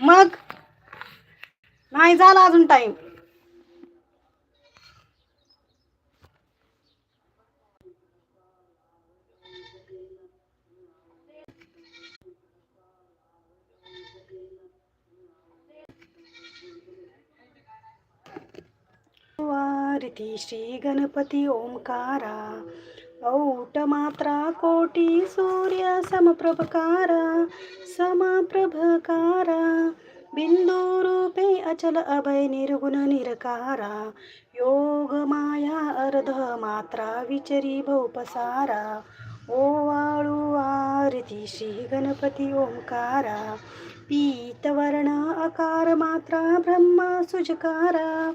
मग नाही झाला अजून टाइम वारती श्री गणपती ओंकारा. औट मात्रा कोटी सूर्य समप्रभकारा समप्रभकारा बिंदू रूपे अचल अभय निर्गुण निरकारा योग माया अर्ध मात्रा विचरी भोपसारा ओवाळू आरती गणपती ओंकारा पीतवर्ण आकार मात्रा ब्रह्मा सुजकारा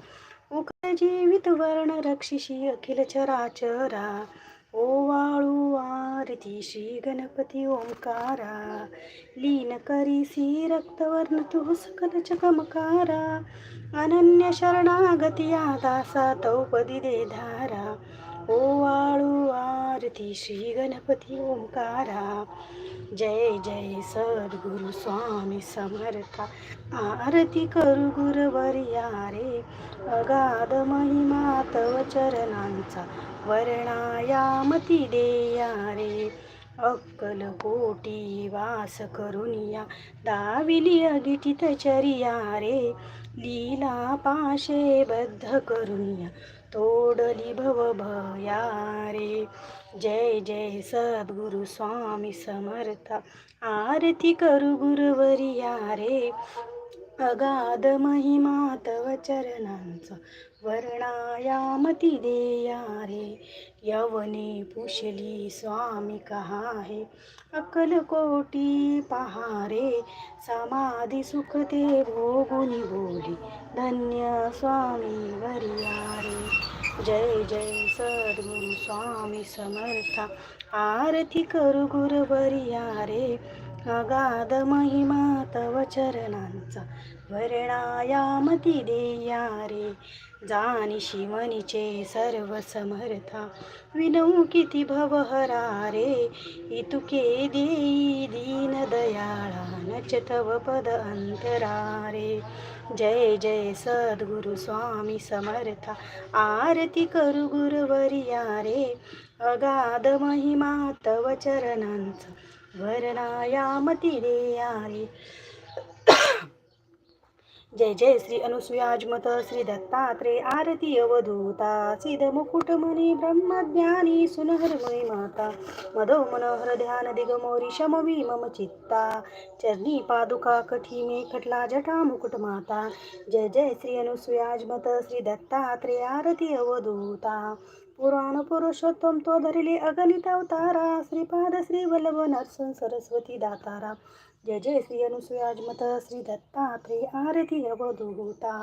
उखळ जीवित वर्ण रक्षिषी अखिल चराचरा ओवाळू आरती श्री गणपती ओंकारा लीन करीसी रक्तवर्ण तू सकल चकमकारा अनन्य शरणागती दासा तौपदी दे धारा ओवाळू आरती श्री गणपती ओंकारा जय जय सद्गुरु स्वामी समर्था आरती करू गुरुवर्या रे अगाध महिमा तव चरणांचा वर्णायामती देया रे अक्कल कोटी वास करुनिया दाविली अगिटित चरिया रे लीला पाशे बद्ध करुनिया तोडली भव भया रे जय जय सद्गुरु स्वामी समर्थ. आरती करू गुरुवरिया रे अगाध महिमा तव चरणांचा वर्णायामती देया रे. यवने पुशली स्वामी कहा है अकलकोटी कोटी पहारे. समाधी सुख ते भोगुनी बोली धन्य स्वामी वरिया रे जय जय सद्गुरु स्वामी समर्थ. आरती करू गुरुवर्या रे अगाध महिमा तव चरणांचा वर्णायामती देया रे. जानिशी शिवनिचे सर्व समर्था विनऊ किती भवहरा रे. इतुके देई दीन दयाळा नच तव पद अंतरा रे. जय जय सद्गुरु स्वामी समर्था आरती करू गुरुवर्या रे. अगाध महिमा तव चरणांचा वर्णायामती देया रे जय जय श्री अनुसुयाजमत श्री दत्तात्रे आरती अवधूता। सिद्ध मुकुटमणी ब्रह्मज्ञानी सुनहरमयी माता। मधो मनोहर ध्यान दिगमोरी शमवी मम चित्ता। चरणी पादुका कठी मे खटला जटा मुकुट माता। जय जय श्री अनुसुयाजमत श्री दत्तात्रे आरती अवधूता। पुराण पुरुषोत्तम तो धरिले अगणित अवतारा श्रीपाद श्री वल्लभ नरसन सरस्वती दातारा। जय जय श्री अनुसुयाजमत श्री दत्तात्रे आरती अवधूता।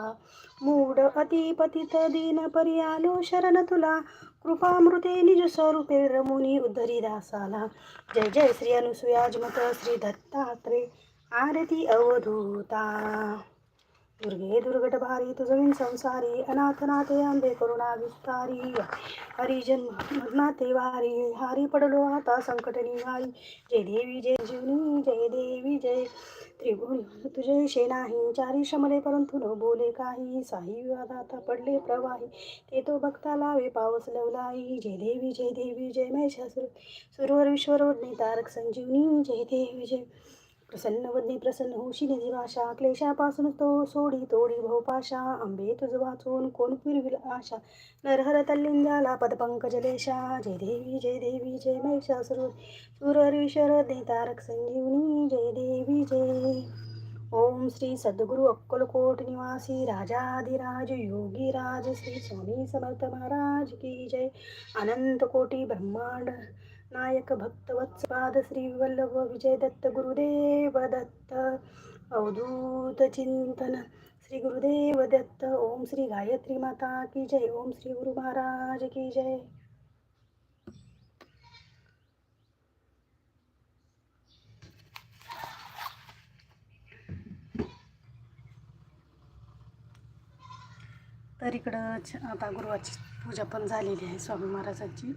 मूढ अतिपतित दीन परियालो शरण तुला कृपामृते निज स्वरूपे रमुनी उद्धरी दासाला। जय जय श्री अनुसुयाजमत श्री दत्तात्रे आरती अवधूता। दुर्गे दुर्गट भारी तुझविन संसारी अनाथनाथे आंबे करुणा विस्तारी. हरिजन नाते वारी हारी पडलो आता संकट निवारी जय देवी जय जीवनी जय देवी जय त्रिभुवन. तुझे शे नाही चारी शमले परंतु न बोले काही. साई विवादाता पडले प्रवाही. ते तो भक्ता लावे पावस लवलाई. जय देवी जय देवी जय महिषासुर सुरवर विश्वर तारक संजीवनी. जय देवी जय प्रसन्न वदनी प्रसन्न होशील जीवाशा क्लेशापासून तो सोडी तोडी भोपाशा आंबे तुझ वाचून कोण फिरविल आशा? नरहर तल्लिंगाला पदपंकजलेशा जय देवी जय देवी जय महिषासुर तारक संजीवनी. जय देवी जय. ओम श्री सद्गुरु अक्कलकोट निवासी राजाधिराज योगी राज. श्री स्वामी समर्थ महाराज की जय. अनंत कोटी ब्रह्मांड नायक भक्तवत्सपाद श्री वल्लभ विजय दत्त गुरुदेव दत्त अवधूत चिंतन श्री गुरुदेव दत्त ओम श्री गायत्री माता की जय ओम श्री गुरु महाराज की जय। तर इकडं आता गुरुवाची पूजा पण झालेली आहे स्वामी महाराजांची.